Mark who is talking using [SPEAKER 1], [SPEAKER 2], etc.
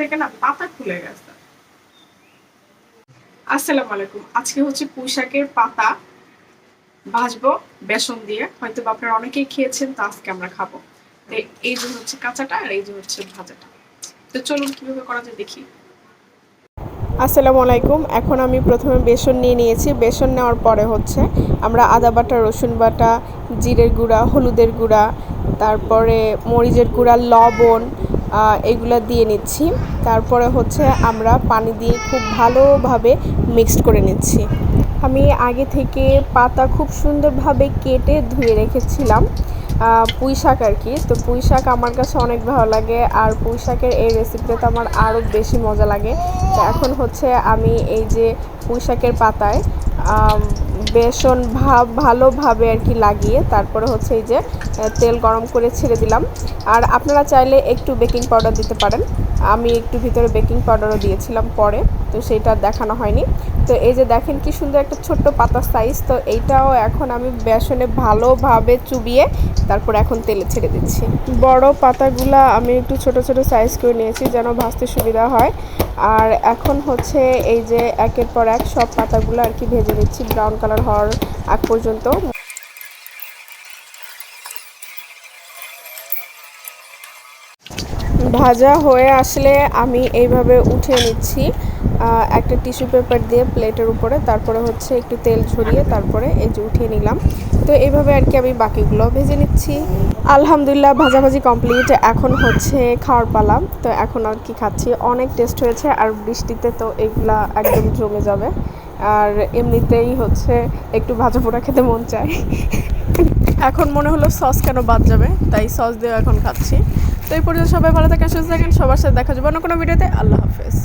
[SPEAKER 1] থেকে না পাতা খুলে গেছে। আসসালামু আলাইকুম। আজকে হচ্ছে পুঁই শাকের পাতা ভাজবো বেসন দিয়ে। হয়তো আপনারা অনেকেই খেয়েছেন, তো আজকে আমরা খাব। এই যে হচ্ছে কাঁচাটা আর এই যে হচ্ছে ভাজাটা। তো চলুন কীভাবে করা যায় দেখি।
[SPEAKER 2] আসসালামু আলাইকুম। এখন আমি প্রথমে বেসন নিয়ে নিয়েছি। বেসন নেওয়ার পরে হচ্ছে আমরা আদা বাটা, রসুন বাটা, জিরের গুঁড়া, হলুদের গুঁড়া, তারপরে মরিচের গুঁড়া, লবণ এগুলা দিয়ে নিচ্ছি। তারপরে হচ্ছে আমরা পানি দিয়ে খুব ভালোভাবে মিক্সড করে নিচ্ছি। আমি আগে থেকে পাতা খুব সুন্দরভাবে কেটে ধুয়ে রেখেছিলাম পুঁই শাক আর কি। তো পুঁই শাক আমার কাছে অনেক ভালো লাগে আর পুঁই শাকের এই রেসিপিটা তো আমার আরও বেশি মজা লাগে। তো এখন হচ্ছে আমি এই যে পুঁই শাকের পাতায় বেসন ভাব, ভালোভাবে আর কি লাগিয়ে তারপরে হচ্ছে এই যে তেল গরম করে ছেড়ে দিলাম। আর আপনারা চাইলে একটু বেকিং পাউডার দিতে পারেন। আমি একটু ভিতরে বেকিং পাউডারও দিয়েছিলাম পরে, তো সেটা দেখানো হয়নি। তো এই যে দেখেন কি সুন্দর একটা ছোট্ট পাতা সাইজ তো এইটাও এখন আমি বেসনে ভালোভাবে চুবিয়ে তারপর এখন তেলে ছেড়ে দিচ্ছি। বড় পাতাগুলা আমি একটু ছোট ছোট সাইজ করে নিয়েছি যেন ভাজতে সুবিধা হয়। আর এখন হচ্ছে এই যে একের পর এক সব পাতাগুলো আর কি ভেজে নিচ্ছি ব্রাউন কালার হওয়ার আগ পর্যন্ত। ভাজা হয়ে আসলে আমি এইভাবে উঠিয়ে নিচ্ছি একটা টিস্যু পেপার দিয়ে প্লেটের উপরে, তারপরে হচ্ছে একটু তেল ঝরিয়ে তারপরে এই যে উঠিয়ে নিলাম। তো এইভাবে আর কি আমি বাকিগুলো ভেজে নিচ্ছি। আলহামদুলিল্লাহ, ভাজাভাজি কমপ্লিট। এখন হচ্ছে খাওয়ার পালা। তো এখন আর কি খাচ্ছি। অনেক টেস্ট হয়েছে আর বৃষ্টিতে তো এগুলা একদম জমে যাবে। আর এমনিতেই হচ্ছে একটু ভাজা পোড়া খেতে মন চায়। এখন মনে হলো সস কেন বাদ যাবে, তাই সস দিয়ে এখন খাচ্ছি। তো এই পর্যন্ত সবাই ভালো থাকেন, সুস্থ থাকেন, সবার সাথে দেখা যাবে অন্য কোনো ভিডিওতে। আল্লাহ হাফেজ।